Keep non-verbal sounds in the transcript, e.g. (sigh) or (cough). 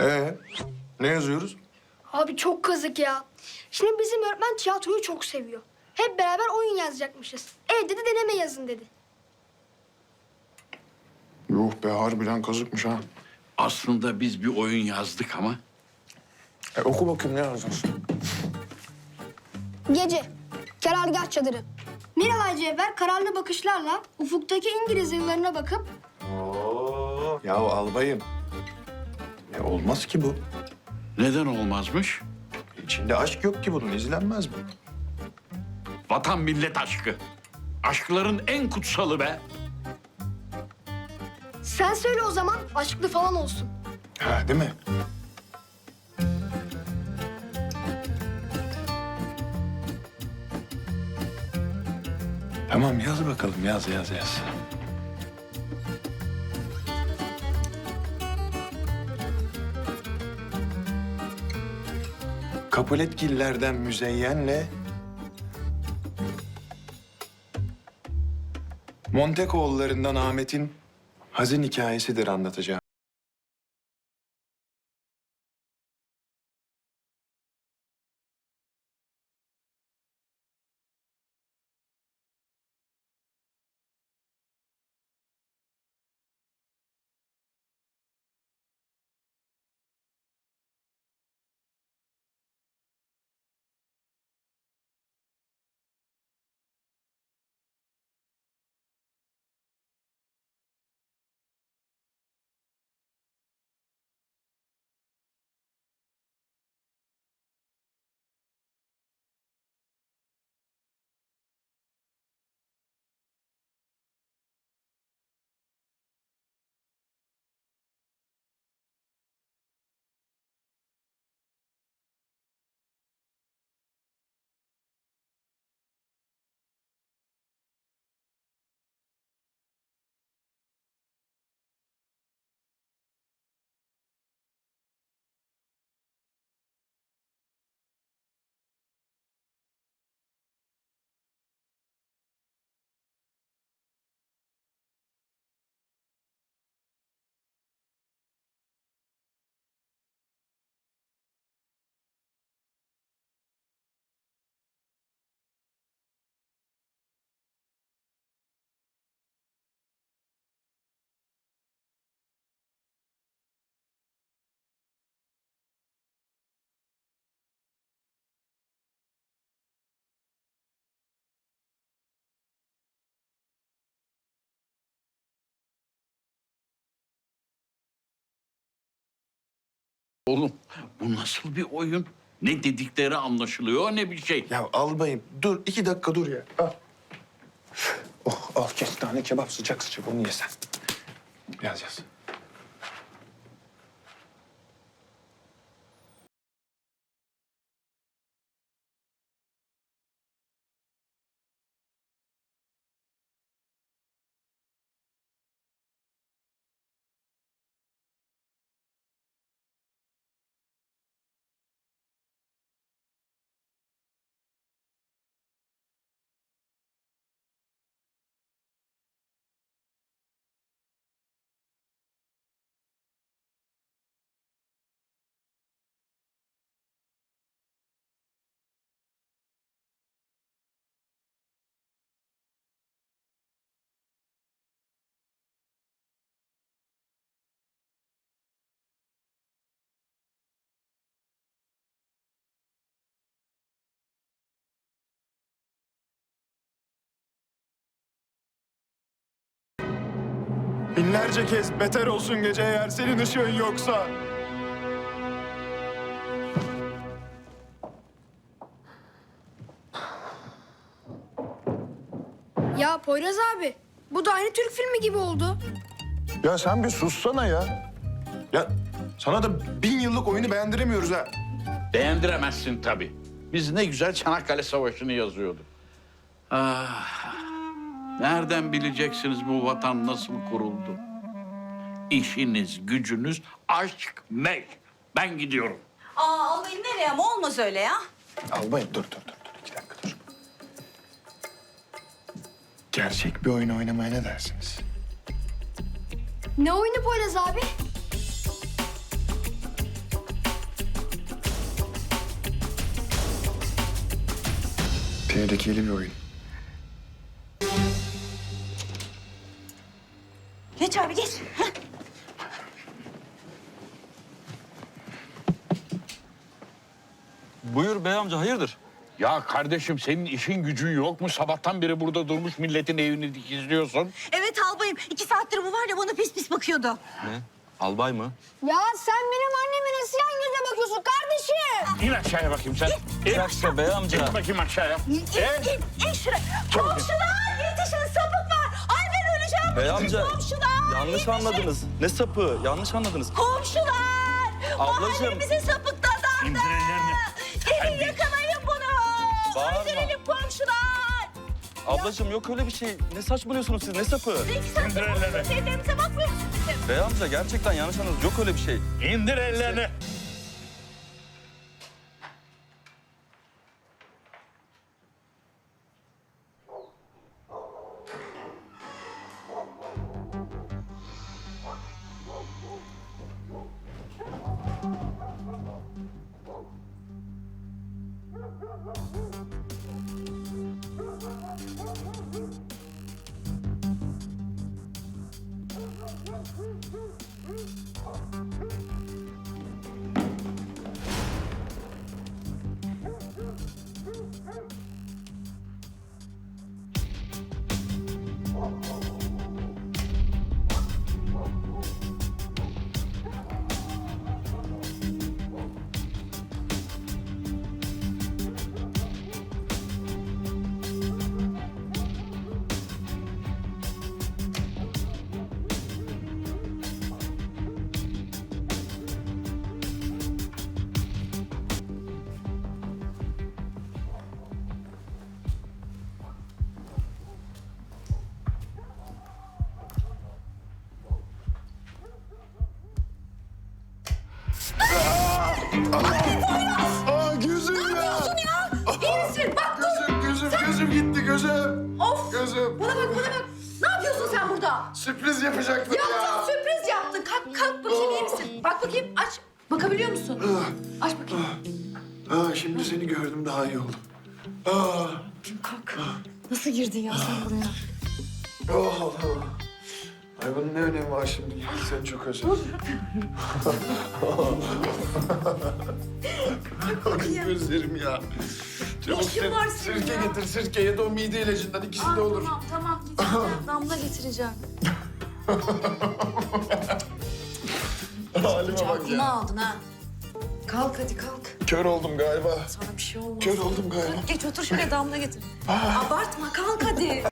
Ee, ne yazıyoruz? Abi çok kazık ya. Şimdi bizim öğretmen tiyatroyu çok seviyor. Hep beraber oyun yazacakmışız. Evde de deneme yazın dedi. Yuh be harbiden kazıkmış ha. Aslında biz bir oyun yazdık ama E, oku bakayım ne yazacaksın? Gece, karargah çadırı. Miralay Cevher kararlı bakışlarla ufuktaki İngiliz yıllarına bakıp Oo. Ya albayım. E, olmaz ki bu. neden olmazmış? İçinde aşk yok ki bunun. izlenmez bu. Vatan millet aşkı. Aşkların en kutsalı be. sen söyle o zaman aşklı falan olsun. Ha değil mi? Tamam yaz bakalım yaz yaz yaz. Kapuletgillerden müzeyyenle Montekoğullarından Ahmet'in hazin hikayesidir anlatacağım. Oğlum bu nasıl bir oyun? Ne dedikleri anlaşılıyor ne bir şey. Ya albayım dur iki dakika dur ya. Al. Oh al kestane kebap sıcak sıcak onu ye sen. Yaz yaz. Binlerce kez beter olsun gece eğer senin ışığın yoksa. Ya Poyraz abi, bu da aynı Türk filmi gibi oldu. Ya sen bir sussana ya. Ya sana da bin yıllık oyunu beğendiremiyoruz ha. Beğendiremezsin tabii. Biz ne güzel Çanakkale Savaşı'nı yazıyorduk. Ah, Nereden bileceksiniz bu vatan nasıl kuruldu? İşiniz, gücünüz aşk, meş. Ben gidiyorum. Aa albayım nereye ama olmaz öyle ya. Albayım dur dur dur. dur. İki dakika dur. Gerçek bir oyun oynamaya ne dersiniz? Ne oyunu Poyraz abi? Tehlikeli bir oyun. Buyur bey amca hayırdır? Ya kardeşim senin işin gücün yok mu? Sabahtan beri burada durmuş milletin evini dikizliyorsun. Evet albayım. iki saattir bu var ya bana pis pis bakıyordu. Ne? Albay mı? Ya sen benim anneme nasıl yan göze bakıyorsun kardeşim? İn aşağıya bakayım sen. Bir dakika bey amca. İn bakayım aşağıya. İn, in, in, in şuraya. Komşular yetişin sapık var. Ay ben öleceğim. Bey Yetişin amca Komşular yanlış yetişin. anladınız. Ne sapı? Yanlış anladınız. Komşular. Ablacığım. Mahallemize sapık dadandı. İndir ellerini. Gelin yakalayın bunu. Bağırma. Öldürelim komşular. Ablacığım yok öyle bir şey. Ne saçmalıyorsunuz siz? Ne sapı? Sen İndir ellerini. evlerimize bakmıyor musun bizim? Bey amca gerçekten yanlış anladınız. Yok öyle bir şey. İndir ellerini. Woo! Gözüm. Of! Gözüm. Bana bak bana bak. Ne yapıyorsun sen burada? Sürpriz yapacaktım ya. Yaptın sürpriz yaptın. Kalk kalk bakayım iyi misin? Bak bakayım aç. Bakabiliyor musun? Aç bakayım. Aa, şimdi seni gördüm daha iyi oldum. Aa, Kalk. Nasıl girdin ya sen buraya? oh, oh. Ay bunun ne önemi var şimdi? Seni çok özledim. (laughs) Gözlerim ya. İşin sir- var senin sirke ya? getir sirke ya da o mide ilacından ikisi Aa, de olur. Tamam tamam getireceğim. (laughs) Damla getireceğim. (laughs) Halime bak ya. aldın ha. Kalk hadi kalk. Kör oldum galiba. Sana bir şey olmaz. Kör oldum galiba. Geç otur şöyle damla getir. Abartma kalk hadi.